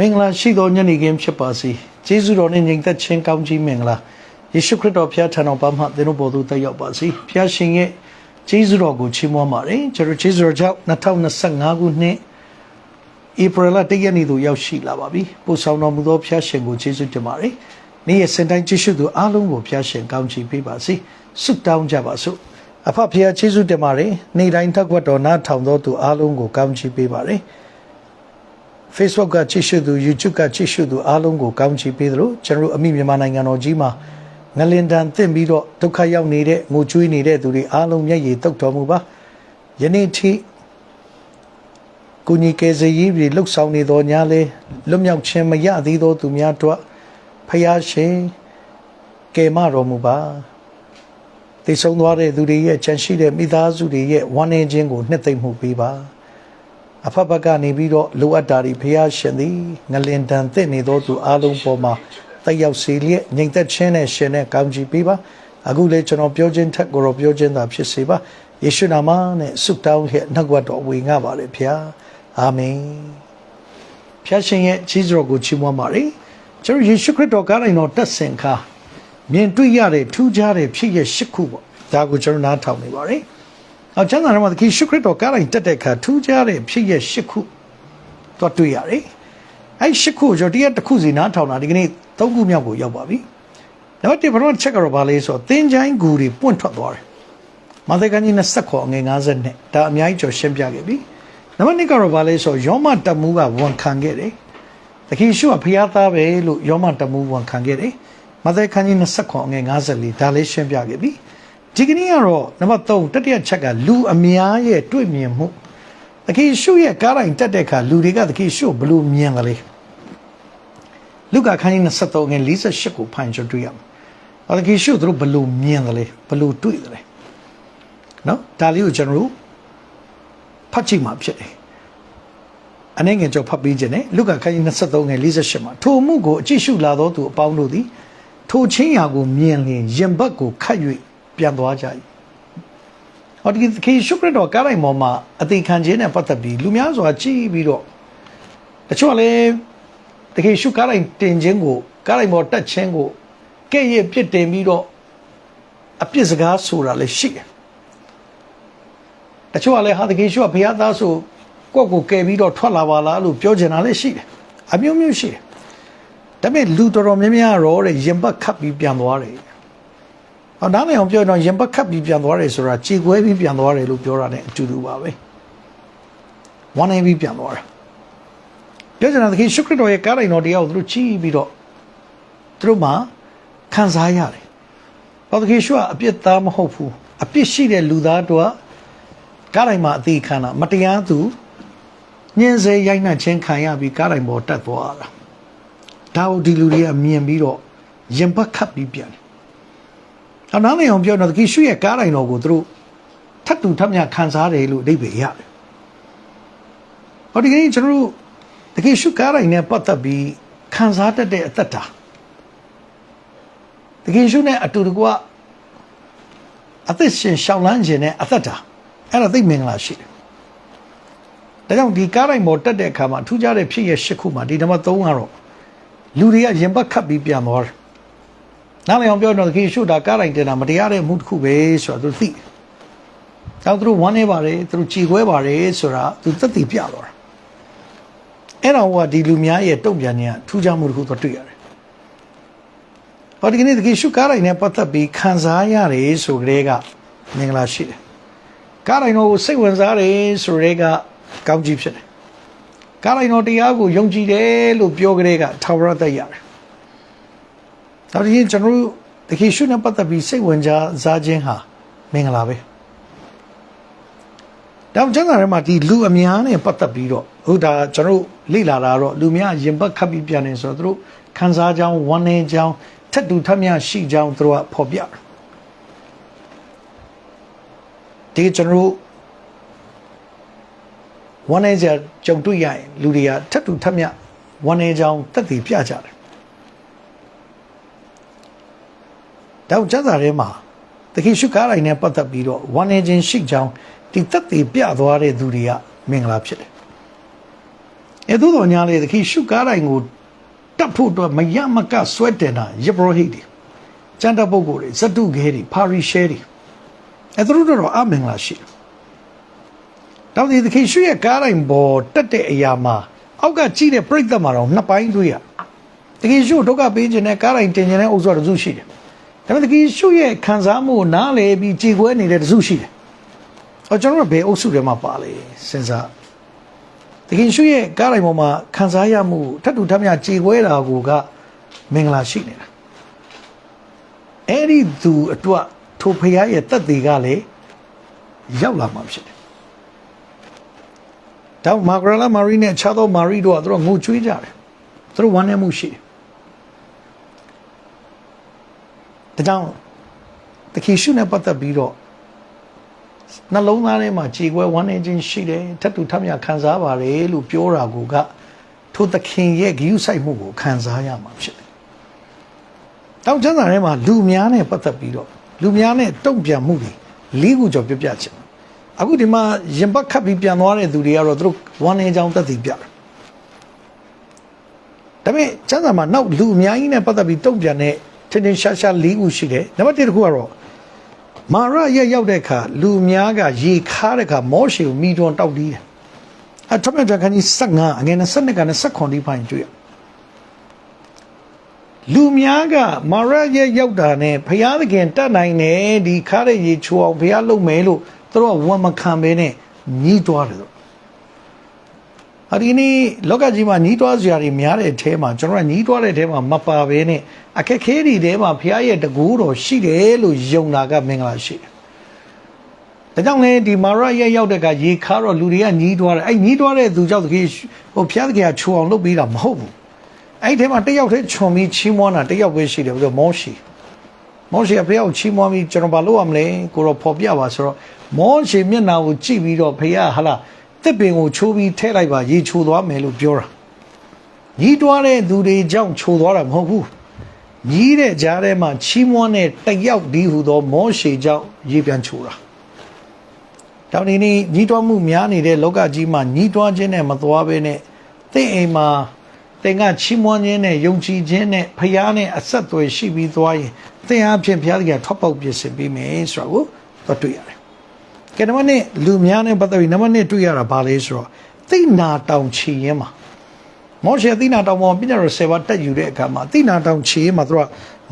မင်္ဂလာရှိသောညနေခင်းဖြစ်ပါစေကျေးဇူးတော်နဲ့ညီသက်ချင်းကောင်းကြီးမင်္ဂလာယေရှုခရစ်တော်ဖျားထံတော်ပါမှသင်တို့ပေါ်သို့တက်ရောက်ပါစေဖျားရှင်ရဲ့ကျေးဇူးတော်ကိုချီးမွမ်းပါတယ်ကျွန်တော်ကျေးဇူးတော်ကြောင့်2025ခုနှစ်ဧပြီလ1ရက်နေ့သို့ရောက်ရှိလာပါပြီပို့ဆောင်တော်မူသောဖျားရှင်ကိုကျေးဇူးတင်ပါတယ်နေ့ရက်စင်တိုင်းကျေးဇူးသူအားလုံးကိုဖျားရှင်ကောင်းချီးပေးပါစေဆုတောင်းကြပါစို့အဖဖျားကျေးဇူးတင်ပါတယ်နေ့တိုင်းထက်ွက်တော်နားထောင်တော်သူအားလုံးကိုကောင်းချီးပေးပါတယ် Facebook ကကြည့်ရှုသူ YouTube ကကြည့်ရှုသူအားလုံးကိုကောင်းချီးပေးသလိုကျွန်တော်တို့အမိမြန်မာနိုင်ငံတော်ကြီးမှာငလင်တန်သင့်ပြီးတော့ဒုက္ခရောက်နေတဲ့ငိုကြွေးနေတဲ့သူတွေအားလုံးမျက်ရည်တုတ်တော်မူပါယနေ့ထိကိုကြီးကယ်ဆယ်ရေးတွေလှုပ်ဆောင်နေတော်ညာလဲလွတ်မြောက်ခြင်းမရသေးသောသူများတို့ဖယားရှင်ကယ်မတော်မူပါသိဆုံးသွားတဲ့သူတွေရဲ့ချမ်းရှိတဲ့မိသားစုတွေရဲ့ဝမ်းနည်းခြင်းကိုနှစ်သိမ့်မှုပေးပါ အဖက်ဘက်ကနေပြီးတော့လိုအပ်တာတွေဖះရှင်သည်ငလင်တန်သင့်နေသောသူအလုံးပေါ်မှာတက်ရောက်စေလျက်ငြိမ်သက်ခြင်းနဲ့ရှင်နဲ့ကောင်းချီးပေးပါအခုလေကျွန်တော်ပြောခြင်းထက်ကိုတော့ပြောခြင်းသာဖြစ်စေပါယေရှုနာမနဲ့ဆုတောင်းခဲ့နှုတ်ကပတ်တော်ဝေငှပါလေဖះအာမင်ဖះရှင်ရဲ့ကြီးစွာကိုချီးမွမ်းပါလေကျွန်တော်ယေရှုခရစ်တော်ကားနိုင်တော်တက်ဆင်ခါမြင်တွေ့ရတဲ့ထူးခြားတဲ့ဖြစ်ရဲ့ရှစ်ခုပေါ့ဒါကိုကျွန်တော်နားထောင်နေပါတယ် ကျမ်းစာထဲမှာသခင်ရှုခရစ်တော်ကားတိုင်းတက်တဲ့အခါထူးခြားတဲ့ဖြစ်ရဲ့ရှစ်ခုတော့တွေ့ရတယ်။အဲ့ရှစ်ခုကိုကျွန်တော်တရားတစ်ခုစီနားထောင်တာဒီကနေ့သုံးခုမြောက်ကိုရောက်ပါပြီ။နောက်တစ်ပထမချက်ကတော့ဗာလဲဆိုတော့သင်ချိုင်းဂူတွေပွင့်ထွက်သွားတယ်။မာသကန်ကြီး20ခေါ်ငွေ50နဲ့ဒါအများကြီးကျော်ရှင်းပြခဲ့ပြီ။နံပါတ်2ကတော့ဗာလဲဆိုတော့ယောမတမူးကဝန်ခံခဲ့တယ်။သခင်ရှုကဖျားသားပဲလို့ယောမတမူးဝန်ခံခဲ့တယ်။မာသကန်ကြီး20ခေါ်ငွေ54ဒါလေးရှင်းပြခဲ့ပြီ။ ဒီကနေ့ကတော့နံပါတ်3တတိယချက်ကလူအများရဲ့တွေ့မြင်မှုတခင်ရှုရဲ့ကားတိုင်းတက်တဲ့အခါလူတွေကတခင်ရှုဘလို့မြင်ကလေးလူကခန်းကြီး23ငယ်48ကိုဖန်ကြတွေ့ရမှာ။ဟောတခင်ရှုသူတို့ဘလို့မြင်ကလေးဘလို့တွေ့တယ်နော်ဒါလေးကိုကျွန်တော်တို့ဖတ်ကြည့်မှာဖြစ်တယ်။အနေငယ်ကြောင့်ဖတ်ပြီးခြင်းနဲ့လူကခန်းကြီး23ငယ်48မှာထိုမှုကိုအကြည့်ရှုလာသောသူအပေါင်းတို့သည်ထိုချင်းရာကိုမြင်လျင်ရင်ဘတ်ကိုခတ်၍ ပြန်သွားကြ၏ဟောဒီခေရှုခရစ်တော်ကားတိုင်းပေါ်မှာအသေးခံခြင်းနဲ့ပတ်သက်ပြီးလူများစွာကြည်ပြီးတော့တချို့ကလည်းတခေရှုကားတိုင်းတင်ခြင်းကိုကားတိုင်းပေါ်တက်ခြင်းကိုကဲ့ရဲ့ပြစ်တင်ပြီးတော့အပြစ်စကားဆိုတာလည်းရှိတယ်တချို့ကလည်းဟာတခေရှုကဘုရားသားဆိုကိုယ့်ကိုကယ်ပြီးတော့ထွက်လာပါလားလို့ပြောချင်တာလည်းရှိတယ်အမျိုးမျိုးရှိတယ်ဒါပေမဲ့လူတော်တော်များများတော့တဲ့ရင်ပတ်ခတ်ပြီးပြန်သွားတယ်။ ဟောနားလည်အောင်ပြောရင်တော့ရင်ပတ်ခတ်ပြီးပြန်သွားတယ်ဆိုတာကြေကွဲပြီးပြန်သွားတယ်လို့ပြောတာ ਨੇ အတူတူပါပဲ။ဝမ်းနေပြီးပြန်သွားတာ။ပြောချင်တာသခင်ရှုခရစ်တော်ရဲ့ကားတိုင်းတော်တရားကိုသူတို့ကြည့်ပြီးတော့သူတို့မှခံစားရတယ်။ဟောသခင်ရှုကအပြစ်သားမဟုတ်ဘူး။အပြစ်ရှိတဲ့လူသားတို့ကကားတိုင်းမှာအသေးခံတာမတရားသူညင်စေရိုက်နှက်ခြင်းခံရပြီးကားတိုင်းပေါ်တက်သွားတာ။ဒါကိုဒီလူတွေကမြင်ပြီးတော့ရင်ပတ်ခတ်ပြီးပြန်တယ်။ အနားနေအောင်ပြောတော့တကယ်ရှုရဲ့ကားတိုင်းတော်ကိုသူတို့ထပ်တူထပ်မြခံစားတယ်လို့အဓိပ္ပာယ်ရတယ်။ဟောဒီကနေ့ကျွန်တော်တို့တကယ်ရှုကားတိုင်းနဲ့ပတ်သက်ပြီးခံစားတတ်တဲ့အသက်တာတကယ်ရှုနဲ့အတူတကွအသက်ရှင်ရှောင်လန်းခြင်းနဲ့အသက်တာအဲ့ဒါသိပ်မင်္ဂလာရှိတယ်။ဒါကြောင့်ဒီကားတိုင်းပေါ်တက်တဲ့အခါမှာထူးခြားတဲ့ဖြစ်ရဲ့ရှစ်ခုမှာဒီနံပါတ်3ကတော့လူတွေကရင်ပတ်ခတ်ပြီးပြန်သွားတယ် နားလည်အောင်ပြောတော့ခေရှုတာကားတိုင်းတင်တာမတရားတဲ့မှုတစ်ခုပဲဆိုတာသူသိတယ်။ကျောင်းသူတို့ဝမ်းနေပါတယ်သူတို့ကြည်ခွဲပါတယ်ဆိုတာသူသက်သေပြတော့တာ။အဲ့တော့ဟိုကဒီလူများရဲ့တုံ့ပြန်ခြင်းကထူးခြားမှုတစ်ခုတော့တွေ့ရတယ်။ဟောဒီကနေ့တကယ်ရှုကားတိုင်းနဲ့ပတ်သက်ပြီးခံစားရတယ်ဆိုကြတဲ့ကမင်္ဂလာရှိတယ်။ကားတိုင်းတော်ကိုစိတ်ဝင်စားတယ်ဆိုကြတဲ့ကကောင်းကြီးဖြစ်တယ်။ကားတိုင်းတော်တရားကိုယုံကြည်တယ်လို့ပြောကြတဲ့ကထာဝရသက်ရတယ်။ ဒါတည်းကျွန်တော်တို့တခေရှုနဲ့ပတ်သက်ပြီးစိတ်ဝင်စားခြင်းဟာမင်္ဂလာပဲဒါကြောင့်ကျမ်းစာထဲမှာဒီလူအများနဲ့ပတ်သက်ပြီးတော့ဟုတ်ဒါကျွန်တော်တို့လေ့လာတာတော့လူများရင်ပတ်ခတ်ပြီးပြန်နေဆိုတော့သူတို့ခံစားကြောင်းဝမ်းနည်းကြောင်းထက်တူထက်မြရှိကြောင်းသူတို့ကဖော်ပြတယ်ဒီကျွန်တော်တို့ဝမ်းနည်းကြကြုံတွေ့ရရင်လူတွေကထက်တူထက်မြဝမ်းနည်းကြောင်းတက်တည်ပြကြတယ် ဒါကြောင့်ကျမ်းစာထဲမှာတခင်ရှုကားတိုင်းနဲ့ပတ်သက်ပြီးတော့ဝမ်းနေခြင်းရှိကြောင်းဒီသက်သေပြသွားတဲ့သူတွေကမင်္ဂလာဖြစ်တယ်အဲသို့တော်ညာလေသခင်ရှုကားတိုင်းကိုတတ်ဖို့အတွက်မရမကဆွဲတင်တာယေဘရဟိတွေကျန်တဲ့ပုဂ္ဂိုလ်တွေဇတုခဲတွေပါရီရှဲတွေအဲသူတို့တော့အမင်္ဂလာရှိတယ်တောင်းဒီသခင်ရှုရဲ့ကားတိုင်းပေါ်တက်တဲ့အရာမှာအောက်ကကြည့်တဲ့ပြိတ္တမှာတော့နှစ်ပိုင်းတွေ့ရသခင်ရှုဒုက္ခပေးခြင်းနဲ့ကားတိုင်းတင်ခြင်းနဲ့အုပ်စုတစ်စုရှိတယ် ဒါပေမဲ့သခင်ရှုရဲ့ခံစားမှုကိုနားလည်ပြီးကြည်ခွဲနေတဲ့တစ်စုရှိတယ်အော်ကျွန်တော်တို့ဘယ်အုပ်စုထဲမှာပါလဲစဉ်းစားတခင်ရှုရဲ့ကားတိုင်းပေါ်မှာခံစားရမှုထပ်တူထပ်မြကြေခွဲတာကိုကမင်္ဂလာရှိနေတာအဲ့ဒီသူအတွက်ထိုဖရားရဲ့တက်သေးကလည်းရောက်လာမှာဖြစ်တယ်။တောင်မာဂရလာမာရီနဲ့ခြားသောမာရီတို့ကသူတို့ငိုကြွေးကြတယ်။သူတို့ဝမ်းနည်းမှုရှိတယ်။ ဒါကြောင့်တခင်ရှုနဲ့ပတ်သက်ပြီးတော့နှလုံးသားထဲမှာကြေကွဲဝမ်းနေခြင်းရှိတယ်ထပ်တူထပ်မြခံစားပါတယ်လို့ပြောတာကိုကထိုသခင်ရဲ့ဂရုစိုက်မှုကိုခံစားရမှာဖြစ်တယ်။တောင်ကျမ်းစာထဲမှာလူများနဲ့ပတ်သက်ပြီးတော့လူများနဲ့တုံ့ပြန်မှုတွေလေးခုကျော်ပြပြချင်တယ်။အခုဒီမှာရင်ပတ်ခတ်ပြီးပြန်သွားတဲ့သူတွေကတော့သူတို့ဝမ်းနေကြောင်းတက်တည်ပြတယ်။ဒါပေမဲ့ကျမ်းစာမှာနောက်လူအများကြီးနဲ့ပတ်သက်ပြီးတုံ့ပြန်တဲ့ ထင်ထင်ရှားရှားလေးခုရှိတယ်။နံပါတ်1တစ်ခုကတော့မာရရဲ့ရောက်တဲ့အခါလူများကရေခါတဲ့အခါမောရှေကိုမိတွန်းတောက်တီးတယ်။အထမန်ခန်းကြီး15အငယ်20က29ဒီပိုင်းတွေ့ရ။လူများကမာရရဲ့ရောက်တာနဲ့ဘုရားသခင်တတ်နိုင်တယ်ဒီခါတဲ့ရေချိုအောင်ဘုရားလုပ်မယ်လို့သူတို့ကဝန်မခံဘဲနဲ့ညီးတွားတယ်။ အဒီနေ့လောကကြီးမှာညီးတွားစရာတွေများတဲ့အထဲမှာကျွန်တော်ကညီးတွားတဲ့အထဲမှာမပါဘဲနဲ့အခက်ခဲတွေထဲမှာဘုရားရဲ့တကူတော်ရှိတယ်လို့ယုံတာကမင်္ဂလာရှိတယ်။ဒါကြောင့်လေဒီမာရရဲ့ရောက်တဲ့ကရေခါတော့လူတွေကညီးတွားတယ်။အဲ့ညီးတွားတဲ့သူကြောင့်တကယ်ဟိုဘုရားသခင်ကခြုံအောင်လုပ်ပေးတာမဟုတ်ဘူး။အဲ့ဒီထဲမှာတစ်ယောက်တည်းခြုံပြီးချီးမွမ်းတာတစ်ယောက်ပဲရှိတယ်ပြီးတော့မောရှိ။မောရှိကဘုရားကိုချီးမွမ်းပြီးကျွန်တော်ဘာလုပ်ရမလဲကိုတော့ဖော်ပြပါဆိုတော့မောရှိမျက်နာကိုကြည့်ပြီးတော့ဘုရားဟာလား တစ်ပင်ကိုချိုးပြီးထဲလိုက်ပါရေချိုသွားမယ်လို့ပြောတာ။ညီးတွားတဲ့သူတွေကြောင့်ချိုသွားတာမဟုတ်ဘူး။ညီးတဲ့ကြားထဲမှာချီးမွမ်းတဲ့တယောက်ဒီဟူသော မောရှိကြောင့်ရေပြန်ချိုတာ။တောင်းနေနေညီးတွားမှုများနေတဲ့လောကကြီးမှာညီးတွားခြင်းနဲ့မသွားဘဲနဲ့သင်အိမ်မှာသင်ကချီးမွမ်းခြင်းနဲ့ယုံကြည်ခြင်းနဲ့ဖျားနဲ့အဆက်အသွယ်ရှိပြီးသွားရင်သင်အားဖြင့်ဖျားသခင်ထောက်ပေါက်ပြစ်စင်ပေးမယ်ဆိုတာကိုတော့တွေ့ရတယ်။ ကဲနံပါတ်1လူများနဲ့ပတ်သက်ပြီးနံပါတ်2တွေ့ရတာဘာလဲဆိုတော့သိနာတောင်ချီရင်မှာမောရှေသိနာတောင်ပေါ်ပြညတော်ဆယ်ပါးတက်ယူတဲ့အခါမှာသိနာတောင်ချီရင်မှာသူက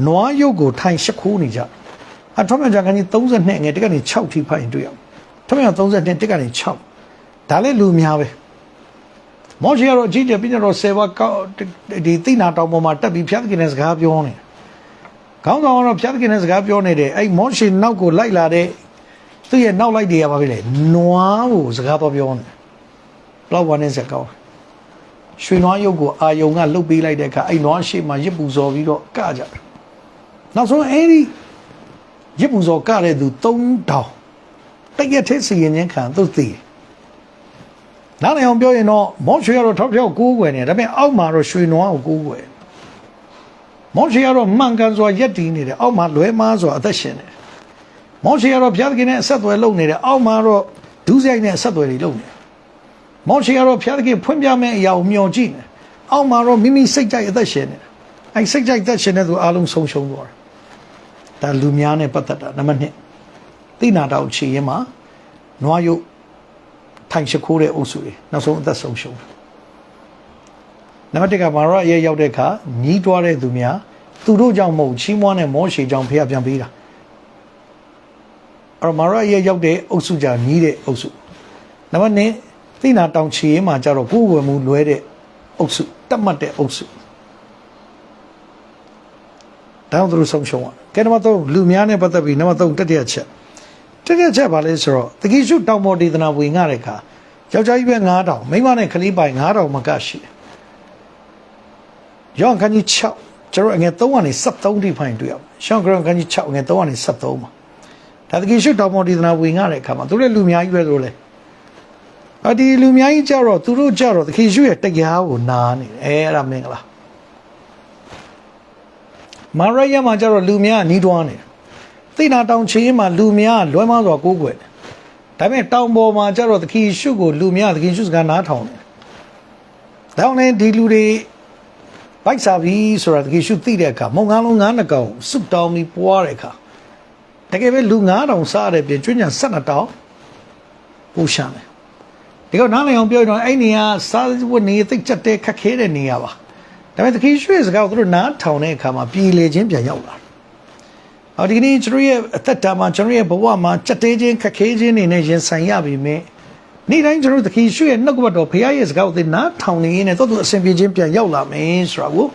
နွားရုပ်ကိုထိုင်ရှစ်ခိုးနေကြ။အထောက်မြတ်ကြခန်းကြီး32ငယ်တက်ကနေ6ထိဖိုင်တွေ့ရအောင်။ထောက်မြတ်32တက်ကနေ6ဒါလည်းလူများပဲ။မောရှေကတော့အကြီးကျယ်ပြညတော်ဆယ်ပါးကောက်ဒီသိနာတောင်ပေါ်မှာတက်ပြီးဖျားသခင်နဲ့စကားပြောနေတယ်။ခေါင်းဆောင်ကတော့ဖျားသခင်နဲ့စကားပြောနေတယ်။အဲ့မောရှေနောက်ကိုလိုက်လာတဲ့ သူ့ရဲ့နောက်လိုက်တွေရပါပြီလေ။နွားကိုစကားပြောနေတယ်။ဘလောက်ဝမ်းနေစကောင်း။ရွှေနွားရုပ်ကိုအာယုံကလှုပ်ပေးလိုက်တဲ့အခါအဲ့နွားရှိမှရစ်ပူဇော်ပြီးတော့ကကြတယ်။နောက်ဆုံးအဲ့ဒီရစ်ပူဇော်ကတဲ့သူ3000တရက်ထဲစီရင်ချင်းခံသူသိတယ်။နောက်လည်းအောင်ပြောရင်တော့မောရှေကတော့ထောက်ထောက်ကိုးကွယ်နေတယ်ဒါပေမဲ့အောက်မှာတော့ရွှေနွားကိုကိုးကွယ်မောရှေကတော့မှန်ကန်စွာယက်တည်နေတယ်အောက်မှာလွဲမားစွာအသက်ရှင်နေတယ် မောရှေကတော့ဘုရားသခင်နဲ့အဆက်အသွယ်လုပ်နေတယ်အောက်မှာတော့ဒုစရိုက်နဲ့အဆက်အသွယ်တွေလုပ်နေတယ်မောရှေကတော့ဘုရားသခင်ဖွင့်ပြမယ့်အရာကိုမျှော်ကြည့်နေတယ်အောက်မှာတော့မိမိစိတ်ကြိုက်အသက်ရှင်နေတယ်အဲစိတ်ကြိုက်အသက်ရှင်တဲ့သူအလုံးဆုံးရှုံးသွားတယ်ဒါလူများနဲ့ပတ်သက်တာနံပါတ်1သိနာတောင်ချီရင်မှာနွားရုပ်ထိုင်ရှိခိုးတဲ့အုပ်စုတွေနောက်ဆုံးအသက်ဆုံးရှုံးတယ်နံပါတ်1ကမာရရဲ့ရောက်တဲ့အခါညီးတွားတဲ့သူများသူတို့ကြောင့်မဟုတ်ချီးမွမ်းတဲ့မောရှေကြောင့်ဖះပြန်ပေးတာ အဲ့တော့မာရရဲ့ရောက်တဲ့အုပ်စုကြညီးတဲ့အုပ်စုနံပါတ်2သိနာတောင်ချီရင်မှာကြတော့ကိုယ်ဝယ်မှုလွဲတဲ့အုပ်စုတတ်မှတ်တဲ့အုပ်စုတောင်းသူတို့ဆုံးရှုံးရကဲနံပါတ်3လူများနဲ့ပတ်သက်ပြီးနံပါတ်3တတိယချက်တတိယချက်ဘာလဲဆိုတော့တကိရှုတောင်ပေါ်ဒေသနာဝင်ငှတဲ့အခါယောက်ျားကြီးပဲ9000မိန်းမနဲ့ကလေးပိုင်9000မကရှိတယ်ယောဟန်ခန်းကြီး6ကျွန်တော်အငယ်3ကနေ73ထိဖိုင်တွေ့ရအောင်ရှောင်းဂရန်ခန်းကြီး6အငယ်3ကနေ73မှာ ဒါတကိရှုတောင်ပေါ်ဒေသနာဝင်ငှတဲ့အခါမှာသူတို့လူများကြီးပဲလို့လဲအဒီလူများကြီးကြတော့သူတို့ကြတော့တခိရှုရဲ့တရားကိုနားနေတယ်အဲအဲ့ဒါမင်္ဂလာမာရယမှာကြတော့လူများနီးတွားနေတယ်သိနာတောင်ချေးမှာလူများလွဲမစွာကိုးကွယ်တယ်ဒါပေမဲ့တောင်ပေါ်မှာကြတော့တခိရှုကိုလူများတခိရှုစကားနားထောင်တယ်တောင်းနေဒီလူတွေဘိုက်စားပြီဆိုတာတကယ်ရှုသိတဲ့အခါမုံငါးလုံးငါးနှစ်ကောင်စုတောင်းပြီးပွားတဲ့အခါ တကယ်ပဲလူ9000စားတဲ့ပြင်ကျွည12တောင်းပူရှာတယ်ဒီကောင်နားလည်အောင်ပြောရင်တော့အဲ့နေရာစားဝတ်နေသိချက်တဲ့ခက်ခဲတဲ့နေရာပါဒါပေမဲ့တကယ်ရွှေစကားကိုသူတို့နားထောင်တဲ့အခါမှာပြည်လေချင်းပြန်ရောက်လာတယ်။အော်ဒီကနေ့ကျွန်တော်ရဲ့အသက်တာမှာကျွန်တော်ရဲ့ဘဝမှာစက်တဲချင်းခက်ခဲချင်းနေနဲ့ရင်ဆိုင်ရပြီမဲ့နေ့တိုင်းကျွန်တော်တို့တကယ်ရွှေရဲ့နှုတ်ကပတ်တော်ဖခင်ရဲ့စကားကိုသိနားထောင်နေရင်တော့သူအစဉ်ပြေချင်းပြန်ရောက်လာမယ်ဆိုတာကို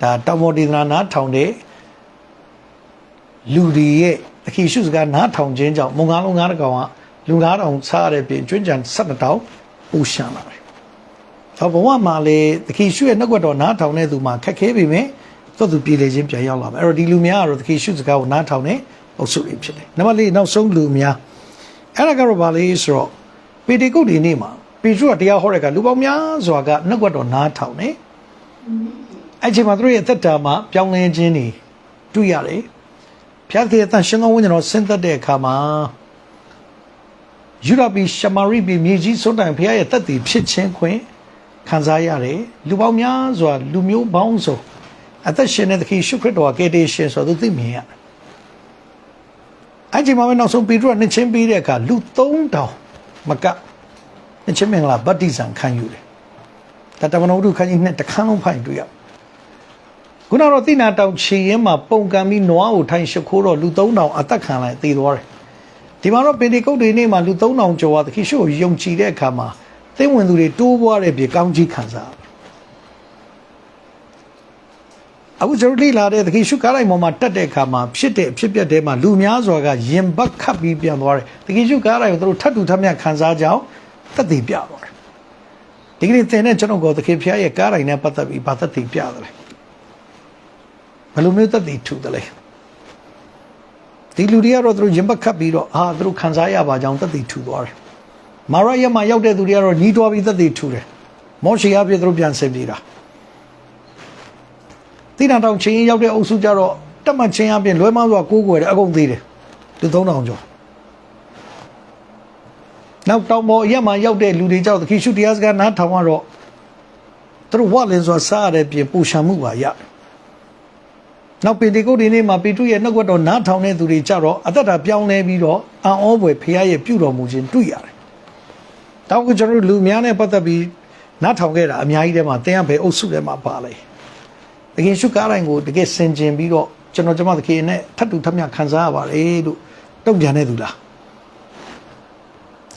ဒါတောင်ပေါ်ဒေသနာနားထောင်တဲ့လူတွေရဲ့ တကယ်ရွှေစကားနားထောင်ခြင်းကြောင့်မုံငါးလုံးငါးတစ်ကောင်ကလူငါးတောင်စားရတဲ့ပြင်ကျွင်းကြံ12တောင်ပူရှံလာတယ်ဟောဘဝမှာလေတခိရှုရဲ့နှုတ်ကပတ်တော်နားထောင်တဲ့သူမှာခက်ခဲပြီမယ်သို့သူပြည်လေချင်းပြန်ရောက်လာမယ်အဲ့တော့ဒီလူများကတော့တခိရှုစကားကိုနားထောင်တဲ့အုပ်စုတွေဖြစ်တယ်နံပါတ်၄နောက်ဆုံးလူများအဲ့ဒါကတော့ဗာလေဆိုတော့ပေတေကုတ်ဒီနေ့မှာပေကျူကတရားဟောတဲ့ကလူပေါင်းများစွာကနှုတ်ကပတ်တော်နားထောင်တယ်အဲ့ချိန်မှာသူတို့ရဲ့အသက်တာမှာပြောင်းလဲခြင်းတွေတွေ့ရတယ် ဖျားတဲ့အတန်ရှင်သောဝိညာဉ်တော်ဆင်းသက်တဲ့အခါမှာယူရပီရှမာရိပီမြေကြီးစွန့်တိုင်ဖျားရဲ့တက်တည်ဖြစ်ခြင်းခွင့်ခံစားရတယ်လူပေါင်းများစွာလူမျိုးပေါင်းစုံအသက်ရှင်တဲ့သခင်ရှုခရစ်တော်ကကယ်တင်ရှင်ဆိုတော့သူသိမြင်ရတယ်အဲ့ဒီမှာပဲနောက်ဆုံးပေတရုကနှစ်ချင်းပေးတဲ့အခါလူ3000မကနှစ်ချင်းမင်္ဂလာဗတ္တိဇံခံယူတယ်တတမနုဒ္ဓခန်းကြီးနဲ့တခန်းလုံးဖိုင်တွေ့ရ ခုနကတော့တိနာတောင်ခြေရင်မှာပုံကံပြီးနွားကိုထိုင်ရှ िख ိုးတော့လူ3000အသက်ခံလိုက်သေသွားတယ်ဒီမှာတော့ပေတေကုတ်တွေနေ့မှာလူ3000ကျော်ကသခင်ရှုကိုယုံကြည်တဲ့အခါမှာသိဝင်သူတွေတိုးပွားတဲ့ပြေကောင်းကြီးခံစားအခုကျွန်တော်လေ့လာတဲ့သခင်ရှုကားလိုက်ပေါ်မှာတက်တဲ့အခါမှာဖြစ်တဲ့အဖြစ်ပြက်တဲ့မှာလူများစွာကရင်ဘတ်ခတ်ပြီးပြန်သွားတယ်သခင်ရှုကားလိုက်ကိုသူတို့ထပ်တူထပ်မြတ်ခံစားကြအောင်သက်သေပြသွားတယ်ဒီကနေ့သင်တဲ့ကျွန်တော်ကိုသခင်ဖျားရဲ့ကားလိုက်နဲ့ပတ်သက်ပြီးဘာသက်သေပြတယ်လဲ ဘယ်လိုမျိုးသက်သေထူတယ်လဲဒီလူတွေကတော့သူတို့ရင်ဘတ်ခတ်ပြီးတော့အာသူတို့ခံစားရပါကြောင်းသက်သေထူသွားတယ်မာရယမှာရောက်တဲ့သူတွေကတော့ညီးတွားပြီးသက်သေထူတယ်မောရှေအပြည့်သူတို့ပြန်ဆင်ပြေတာတိနာတောင်ချင်းရောက်တဲ့အုပ်စုကြတော့တက်မှတ်ချင်းအပြည့်လွဲမောင်းစွာကိုးကွယ်တယ်အကုန်သေးတယ်လူ3000ကျော်နောက်တောင်ပေါ်ရက်မှာရောက်တဲ့လူတွေကြောက်သခင်ရှုတရားစကားနားထောင်တော့သူတို့ဝတ်လင်းစွာစားရတဲ့ပြင်ပူရှာမှုပါရတယ် နောက်ပင်ဒီကုတ်ဒီနေ့မှာပေတုရဲ့နှုတ်ကပတ်တော်နားထောင်တဲ့သူတွေကြတော့အသက်တာပြောင်းလဲပြီးတော့အံ့ဩဖွယ်ဖခင်ရဲ့ပြုတော်မူခြင်းတွေ့ရတယ်တောင်းကကျွန်တော်တို့လူများနဲ့ပတ်သက်ပြီးနားထောင်ခဲ့တာအများကြီးထဲမှာသင်ကဘယ်အုပ်စုထဲမှာပါလဲတကယ်ရှုကားတိုင်းကိုတကယ်စင်ကျင်ပြီးတော့ကျွန်တော်ကျမသခင်နဲ့ထပ်တူထပ်မြခံစားရပါလေလို့တုံ့ပြန်တဲ့သူလား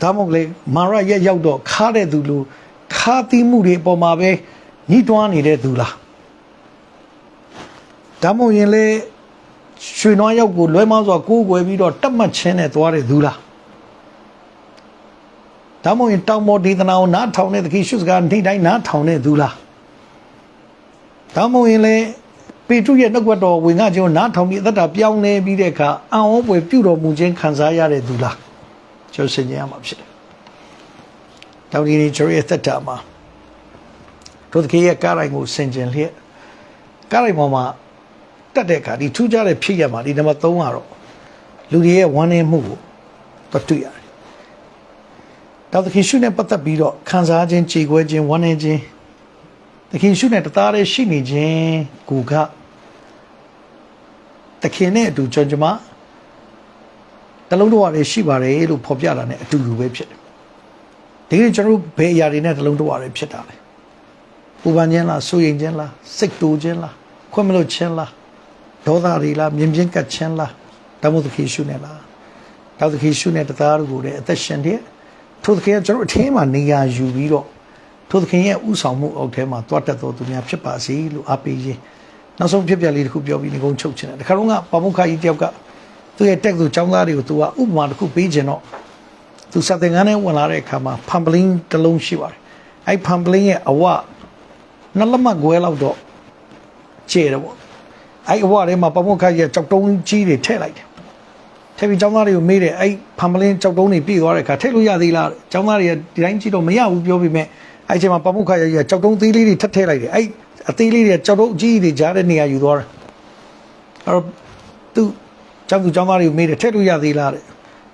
ဒါမှမဟုတ်လေမာရရက်ရောက်တော့ခါတဲ့သူလူခါသီးမှုတွေအပေါ်မှာပဲညှိတွားနေတဲ့သူလား ဒါမှမဟုတ်ရင်လေရွှေနွားရောက်ကိုလွဲမောင်းစွာကိုးကွယ်ပြီးတော့တက်မှတ်ချင်းနဲ့သွားတဲ့သူလားဒါမှမဟုတ်ရင်တောင်ပေါ်ဒေသနာကိုနားထောင်တဲ့သခင်ရှုစကားနေ့တိုင်းနားထောင်တဲ့သူလားဒါမှမဟုတ်ရင်လေပေတရုရဲ့နှုတ်ကပတ်တော်ဝင်ငါခြင်းကိုနားထောင်ပြီးအသက်တာပြောင်းလဲပြီးတဲ့အခါအံ့ဩဖွယ်ပြုတော်မူခြင်းခံစားရတဲ့သူလားကျွန်တော်ဆင်ခြင်ရမှာဖြစ်တယ်။တောင်ဒီနေ့ကျွန်တော်ရဲ့အသက်တာမှာတို့သခင်ရဲ့ကားတိုင်းကိုဆင်ခြင်လျက်ကားတိုင်းပေါ်မှာ တက်တဲ့အခါဒီထူးခြားတဲ့ဖြစ်ရမှာဒီနံပါတ်3ကတော့လူတွေရဲ့ဝမ်းနည်းမှုကိုတော့တွေ့ရတယ်တော်သခင်ရှုနဲ့ပတ်သက်ပြီးတော့ခံစားခြင်းကြေကွဲခြင်းဝမ်းနည်းခြင်းသခင်ရှုနဲ့တသားတည်းရှိနေခြင်းကိုကသခင်နဲ့အတူကျွန်ကျမတလုံးတော်ရည်ရှိပါတယ်လို့ဖော်ပြတာ ਨੇ အတူတူပဲဖြစ်တယ်။ဒီကနေ့ကျွန်တော်တို့ဘယ်အရာတွေနဲ့တလုံးတော်ရည်ဖြစ်တာလဲ။ပူပန်ခြင်းလားစိုးရိမ်ခြင်းလားစိတ်တူခြင်းလားခွင့်မလို့ခြင်းလား ဒေါသတွေလားမြင်ပြင်းကပ်ခြင်းလားတမို့သခင်ရှုနဲ့လားတောက်သခင်ရှုနဲ့တသားတို့ကိုလည်းအသက်ရှင်တဲ့ထိုသခင်ကကျွန်တော်အထင်းမှာနေရာယူပြီးတော့ထိုသခင်ရဲ့ဥဆောင်မှုအောက်ထဲမှာတွတ်တက်တော်သူများဖြစ်ပါစေလို့အားပေးခြင်းနောက်ဆုံးဖြစ်ပြလေးတစ်ခုပြောပြီးငကုံချုပ်ခြင်းတယ်တခါတော့ကပမုခါကြီးတယောက်ကသူ့ရဲ့တက်သူចောင်းသားတွေကိုသူကဥပမာတစ်ခုပေးခြင်းတော့သူစတဲ့ငန်းနဲ့ဝင်လာတဲ့အခါမှာဖမ်ပလင်းတစ်လုံးရှိပါတယ်အဲ့ဖမ်ပလင်းရဲ့အဝနှစ်လက်မခွဲလောက်တော့ကျဲတယ်ပေါ့ အဲ့အဝထဲမှာပမုခါကြီးကကြောက်တုံးကြီးတွေထည့်လိုက်တယ်ထက်ပြီးចောင်းသားတွေကိုမေးတယ်အဲ့ဖန်ပလင်းကြောက်တုံးတွေပြေးသွားတဲ့အခါထည့်လို့ရသေးလားចောင်းသားတွေကဒီတိုင်းကြည့်တော့မရဘူးပြောပြီးမြဲအဲ့အချိန်မှာပမုခရကြီးကကြောက်တုံးသေးလေးတွေထပ်ထည့်လိုက်တယ်အဲ့အသေးလေးတွေကကြောက်တုံးအကြီးကြီးတွေကြားတဲ့နေရာယူသွားတယ်အဲ့တော့သူကျောင်းသူကျောင်းသားတွေကိုမေးတယ်ထည့်လို့ရသေးလားတဲ့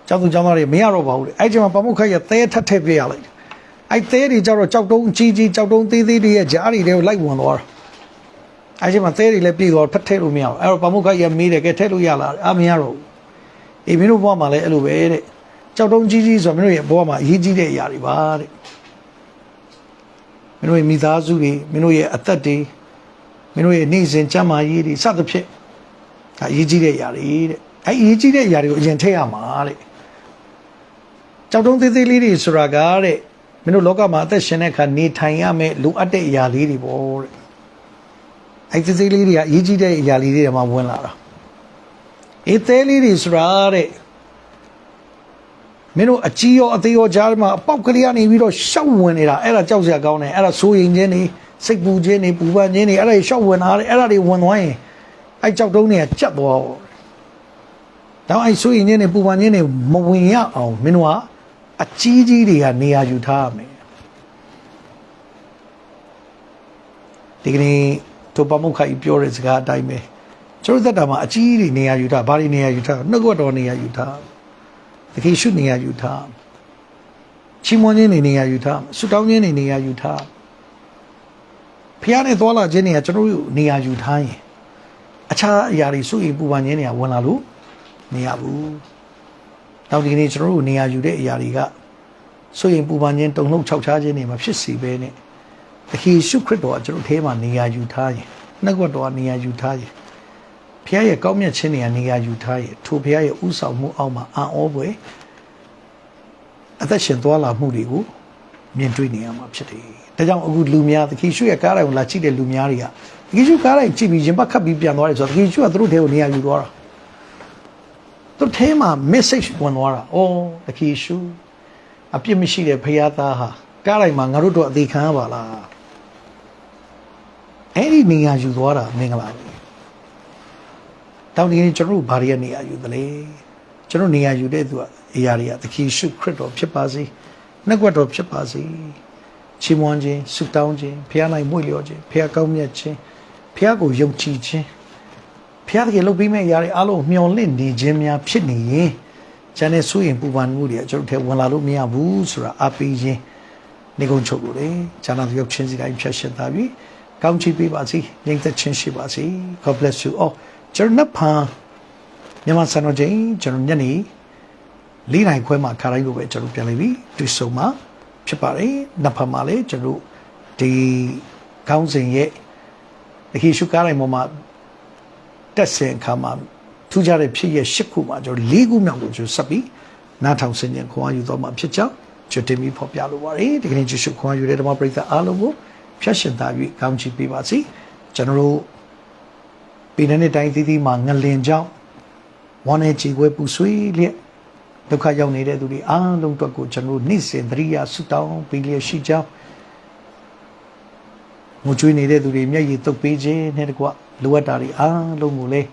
ကျောင်းသူကျောင်းသားတွေမရတော့ပါဘူးတဲ့အဲ့အချိန်မှာပမုခရကြီးသဲထပ်ထည့်ပြရလိုက်တယ်အဲ့သေးတွေကြတော့ကြောက်တုံးအကြီးကြီးကြောက်တုံးသေးသေးတွေရဲ့ကြားတွေတွေကိုလိုက်ဝင်သွားတာ အဲ့ဒီမှာသေးတွေလည်းပြေသွားထပ်ထည့်လို့မရဘူးအဲ့တော့ဗမုခရမေးတယ်ကဲထည့်လို့ရလားအာမရတော့ဘူးအေးမင်းတို့ဘဝမှာလည်းအဲ့လိုပဲတဲ့ကြောက်တုံးကြီးကြီးဆိုတော့မင်းတို့ရဲ့ဘဝမှာအရေးကြီးတဲ့အရာတွေပါတဲ့မင်းတို့ရဲ့မိသားစုတွေမင်းတို့ရဲ့အသက်တွေမင်းတို့ရဲ့နေ့စဉ်ကြမ်းမာရေးတွေစသဖြင့်ဒါအရေးကြီးတဲ့အရာတွေတဲ့အဲ့အရေးကြီးတဲ့အရာတွေကိုအရင်ထည့်ရမှာတဲ့ကြောက်တုံးသေးသေးလေးတွေဆိုတာကတဲ့မင်းတို့လောကမှာအသက်ရှင်တဲ့အခါနေထိုင်ရမယ့်လိုအပ်တဲ့အရာလေးတွေပေါ့တဲ့ အဲ့သေးသေးလေးတွေကအရေးကြီးတဲ့အရာလေးတွေမှဝင်လာတာအေးသေးလေးတွေဆိုတာတဲ့မင်းတို့အကြီးရောအသေးရောကြားမှာအပေါက်ကလေးကနေပြီးတော့ရှောက်ဝင်နေတာအဲ့ဒါကြောက်စရာကောင်းတယ်အဲ့ဒါစိုးရင်ချင်းနေစိတ်ပူခြင်းနေပူပန်ခြင်းနေအဲ့ဒါရှောက်ဝင်လာတယ်အဲ့ဒါတွေဝင်သွားရင်အဲ့ကြောက်တုံးတွေကကြက်သွားတော့တော့အဲ့စိုးရင်ချင်းနေပူပန်ခြင်းနေမဝင်ရအောင်မင်းတို့ကအကြီးကြီးတွေကနေရာယူထားရမယ်ဒီကနေ့ တို့ပမုခကြီးပြောတဲ့စကားအတိုင်းပဲကျွန်တော်သက်တာမှာအကြီးတွေနေရာယူထားဘာတွေနေရာယူထားနှုတ်ကတော်နေရာယူထားတတိရှုနေရာယူထားချီးမွမ်းခြင်းနေနေရာယူထားဆုတောင်းခြင်းနေနေရာယူထားဖះနဲ့သွာလာခြင်းနေရာကျွန်တော်တို့နေရာယူထားရင်အခြားအရာတွေစုရင်ပူပန်ခြင်းနေရာဝင်လာလို့မရဘူးနောက်ဒီကနေ့ကျွန်တော်တို့နေရာယူတဲ့အရာတွေကဆိုရင်ပူပန်ခြင်းတုန်လှုပ်ခြောက်ခြားခြင်းတွေမဖြစ်စီပဲနဲ့ တခီရှုခရစ်တော်ကကျွန်တော်ထဲမှာနေရာယူထားရင်နှုတ်ကတော်ကနေရာယူထားရင်ဖခင်ရဲ့ကောင်းမြတ်ခြင်းတွေကနေရာယူထားရင်ထိုဖခင်ရဲ့ဥဆောင်မှုအောက်မှာအံ့ဩဖွယ်အသက်ရှင်သွားလာမှုတွေကိုမြင်တွေ့နေရမှာဖြစ်တယ်။ဒါကြောင့်အခုလူများတခီရှုရဲ့ကားတိုင်းကိုလာကြည့်တဲ့လူများတွေကတခီရှုကားတိုင်းကြည့်ပြီးရင်ပတ်ခတ်ပြီးပြန်သွားတယ်ဆိုတော့တခီရှုကသူတို့ထဲကိုနေရာယူသွားတာ။သူထဲမှာ message ဝင်သွားတာ။အော်တခီရှုအပြစ်မရှိတဲ့ဖခင်သားဟာကားတိုင်းမှာငါတို့တော့အသေးခံရပါလား။ အဲ့ဒီနေရာယူသွားတာမင်္ဂလာပဲ။တောင်းဒီနေ့ကျွန်တော်တို့ဘာတွေကနေရာယူသလဲ။ကျွန်တော်နေရာယူတဲ့သူကအရာတွေကတခီရှုခရစ်တော်ဖြစ်ပါစေ။နှုတ်ကပတ်တော်ဖြစ်ပါစေ။ချီးမွမ်းခြင်းဆုတောင်းခြင်းဖခင်နိုင်မွေ့လျော်ခြင်းဖခင်ကောင်းမြတ်ခြင်းဖခင်ကိုယုံကြည်ခြင်းဖခင်တကယ်လုပ်ပြီးမဲ့အရာတွေအားလုံးမျှော်လင့်နေခြင်းများဖြစ်နေရင်ကျန်တဲ့ဆိုရင်ပူပန်မှုတွေကျွန်တော်ထဲဝင်လာလို့မရဘူးဆိုတာအပေးခြင်းနေကုန်ချုပ်လို့လေကျန်တဲ့ရုပ်ချင်းစီတိုင်းဖြတ်ရှင်သားပြီး ကောင်းချီးပေးပါစေငြိမ်သက်ခြင်းရှိပါစေ God bless you all ကျွန်တော်နှစ်ဖန်မြန်မာစံတော်ချိန်ကျွန်တော်ညနေလေးနိုင်ခွဲမှာခါတိုင်းလိုပဲကျွန်တော်ပြန်လိမ့်ပြီတွေ့ဆုံမှာဖြစ်ပါတယ်နှစ်ဖက်မှာလည်းကျွန်တော်ဒီခေါင်းစဉ်ရဲ့တခိရှုကားတိုင်းပေါ်မှာတက်ဆင်အခါမှာထူးခြားတဲ့ဖြစ်ရဲ့ရှစ်ခုမှာကျွန်တော်၄ခုမြောက်ကိုကျွန်တော်ဆက်ပြီးနားထောင်ဆင်ခြင်ခွန်အားယူတော့မှာဖြစ်ကြောင်းကျွန်တော်တင်ပြီးဖော်ပြလိုပါတယ်ဒီကနေ့ယေရှုခွန်အားယူတဲ့ဓမ္မပရိသတ်အားလုံးကို ဖျက်ရှင်သား၍ကောင်းချီးပေးပါစေကျွန်တော်တို့ปีနဲ့တိုင်းသီးသီးမှာငလင်ကြောင်းဝမ်းနဲ့ကြည်ခွဲပူဆွေးလျက်ဒုက္ခရောက်နေတဲ့သူတွေအားလုံးအတွက်ကိုကျွန်တော်တို့နေ့စဉ်သတိရဆုတောင်းပေးလျက်ရှိကြောင်းငိုကြွေးနေတဲ့သူတွေမျက်ရည်တုပ်ပေးခြင်းနဲ့တကွလိုအပ်တာတွေအားလုံးကိုလည်း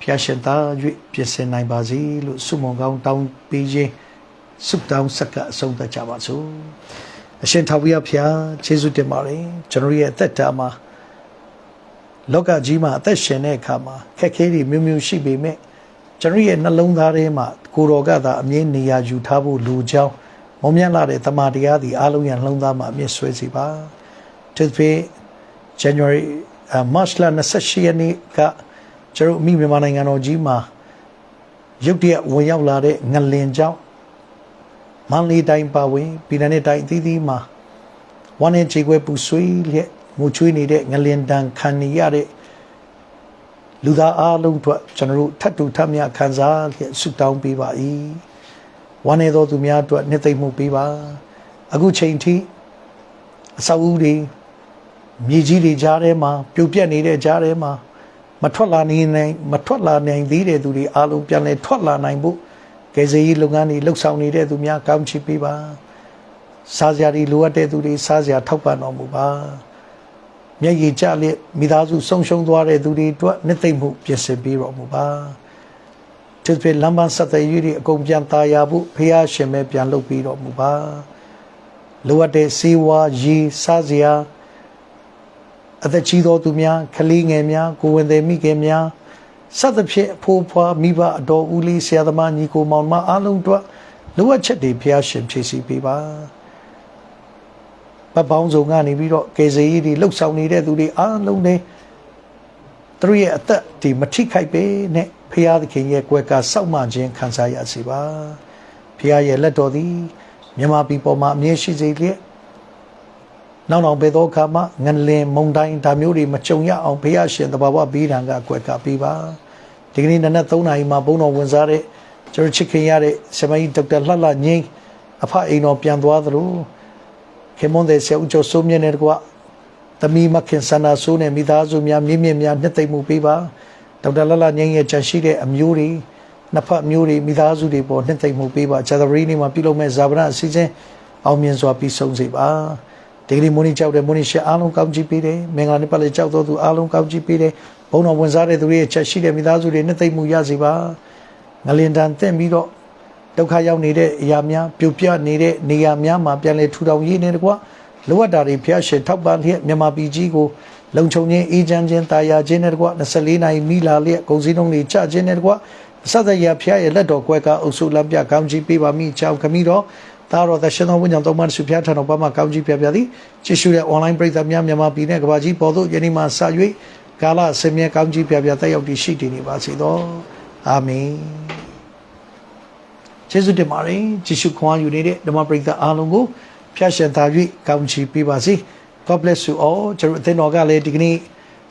ဖျားရှင်သား၍ပြင်ဆင်နိုင်ပါစေလို့ဆုမွန်ကောင်းတောင်းပေးခြင်းဆုတောင်းဆက်ကအဆုံးသတ်ကြပါစို့ အရှင်ထာဝရဘုရားယေရှုတင်ပါတယ်ကျွန်တော်ရဲ့အသက်တာမှာလောကကြီးမှာအသက်ရှင်တဲ့အခါမှာခက်ခဲတွေမျိုးမျိုးရှိပေမဲ့ကျွန်တော်ရဲ့နှလုံးသားထဲမှာကိုတော်ကသာအမြင်နေရာယူထားဖို့လူကြောင်းမုံမြတ်လာတဲ့တမန်တရားသည်အလုံးရနှလုံးသားမှာအမြင့်ဆွဲစီပါတစ်ဖေ January uh, March လ28ရက်နေ့ကကျွန်တော်မိမြန်မာနိုင်ငံတော်ကြီးမှာရုတ်တရက်ဝင်ရောက်လာတဲ့ငလင်ကြောင့် မန္တလေးတိုင်းပါဝင်ပြည်내တိုင်းအသီးသီးမှာဝမ်းနဲ့ခြေခွဲပူဆွေးလျက်ငိုချွေးနေတဲ့ငလင်တန်ခံနေရတဲ့လူသားအားလုံးအတွက်ကျွန်တော်တို့ထပ်တူထပ်မြခံစားလျက်ဆုတောင်းပေးပါ၏ဝမ်းနေသောသူများအတွက်နှစ်သိမ့်မှုပေးပါအခုချိန်ထိအဆောက်အဦတွေမြေကြီးတွေကြားထဲမှာပြုတ်ပြက်နေတဲ့ကြားထဲမှာမထွက်လာနိုင်နိုင်မထွက်လာနိုင်သေးတဲ့သူတွေအားလုံးပြန်လဲထွက်လာနိုင်ဖို့ ကယ်ဆယ်ရေးလုပ်ငန်းတွေလှုပ်ဆောင်နေတဲ့သူများကောင်းချီးပေးပါစားစရာတွေလိုအပ်တဲ့သူတွေစားစရာထောက်ပံ့တော်မူပါမျက်ရည်ကျလျက်မိသားစုဆုံးရှုံးသွားတဲ့သူတွေအတွက်နှစ်သိမ့်မှုပြင်ဆင်ပေးတော်မူပါသူတွေလမ်းပန်းဆက်သွယ်ရေးတွေအကုန်ပြန်သားရဖို့ဖះရှင်ပဲပြန်လုပ်ပြီးတော်မူပါလိုအပ်တဲ့စေဝါရေစားစရာအသက်ကြီးသောသူများကလေးငယ်များကိုဝင်သည်မိခင်များ စသဖြင့်အဖိုးဖွားမိဘအတော်ဦးလေးဆရာသမားညီကိုမောင်မအားလုံးတို့လိုအပ်ချက်တွေဖះရှင်ဖြည့်ဆည်းပေးပါဘတ်ပေါင်းစုံကနေပြီးတော့ကေစေကြီးတွေလှုပ်ဆောင်နေတဲ့သူတွေအားလုံးတွေသူတို့ရဲ့အသက်ဒီမထိခိုက်ပဲနဲ့ဖရာသခင်ရဲ့ကွယ်ကာစောက်မှခြင်းခံစားရစေပါဖရာရဲ့လက်တော်သည်မြန်မာပြည်ပေါ်မှာအမြဲရှိစေလျက် နောက်နောက်ပဲသောအခါမှာငလင်မုန်တိုင်းဒါမျိုးတွေမကြုံရအောင်ဖရာရှင်တဘာဝဘီးတံကကွယ်ကာပေးပါဒီကနေ့နနက်3နာရီမှာဘုန်းတော်ဝင်စားတဲ့ကျွန်တော်ချစ်ခင်ရတဲ့ဆမကြီးဒေါက်တာလှလှငိမ့်အဖအိမ်တော်ပြန်သွားသလိုခေမွန်တဲ့ဆရာဦးကျော်စိုးမြင့်နဲ့တကွသမီးမခင်စန္ဒာဆိုးနဲ့မိသားစုများမြင့်မြင့်များနှစ်သိမ့်မှုပေးပါဒေါက်တာလှလှငိမ့်ရဲ့ကြံရှိတဲ့အမျိုးတွေနှစ်ဖက်မျိုးတွေမိသားစုတွေပေါ်နှစ်သိမ့်မှုပေးပါဂျာသရီနေ့မှာပြုလုပ်မဲ့ဇာဗရအစည်းအဝေးအောင်မြင်စွာပြီးဆုံးစေပါ ဒီကနေ့မွန်နီကြောက်တဲ့မွန်နီရှအားလုံးကောင်းချီးပေးတယ်မင်္ဂလာနေ့ပတ်လေကြောက်တော်သူအားလုံးကောင်းချီးပေးတယ်ဘုန်းတော်ဝင်စားတဲ့သူတွေရဲ့ချက်ရှိတဲ့မိသားစုတွေနှစ်သိမ့်မှုရစေပါငလင်တန်တက်ပြီးတော့ဒုက္ခရောက်နေတဲ့အရာများပြုတ်ပြနေတဲ့နေရာများမှာပြန်လဲထူထောင်ရေးနေတကွလိုအပ်တာတွေဖျားရှင်ထောက်ပံ့လျက်မြန်မာပြည်ကြီးကိုလုံခြုံခြင်းအေးချမ်းခြင်းတာယာခြင်းနဲ့တကွ24နိုင်မိလာလျက်ဂုံစည်းနှုံးတွေချခြင်းနဲ့တကွစသရဖျားရဲ့လက်တော်ကွဲကအုပ်စုလမ်းပြကောင်းကြီးပေးပါမိချောင်းခမီတော် သာတော်သရှင်တော်ဝိညာဉ်တော်မှဆုဖျားထံတော်ဘာမှကောင်းကြီးပြပြသည်ကြည့်ရှုတဲ့ online ပရိသတ်များမြန်မာပြည်နဲ့ကမ္ဘာကြီးပေါ်သို့ယနေ့မှစ၍ကာလဆင်မြဲကောင်းကြီးပြပြတက်ရောက်တည်ရှိတည်နေပါစေသောအာမင်ကျေးဇူးတင်ပါတယ်ကြည်ရှုခွန်အားယူနေတဲ့ဓမ္မပရိသတ်အားလုံးကိုဖျားရှင်သာ၍ကောင်းချီးပေးပါစေ God bless you all ကျွန်တော်အသင်းတော်ကလည်းဒီကနေ့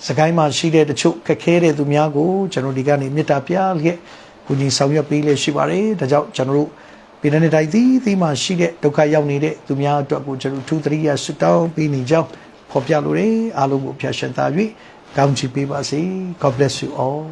စကိုင်းမှာရှိတဲ့တချို့ခက်ခဲတဲ့သူများကိုကျွန်တော်ဒီကနေမေတ္တာပြလျက်ကုညီဆောင်ရွက်ပေးလျက်ရှိပါတယ်ဒါကြောင့်ကျွန်တော်တို့ ပြည်내တိုင်းသီးသီးမှာရှိတဲ့ဒုက္ခရောက်နေတဲ့သူများအတွက်ကိုကျွန်တော်ထူးသတိရဆုတောင်းပေးနေကြောင်းဖော်ပြလိုတယ်အားလုံးကိုဖျားရှင်သာ၍ကောင်းချီးပေးပါစေ God bless you all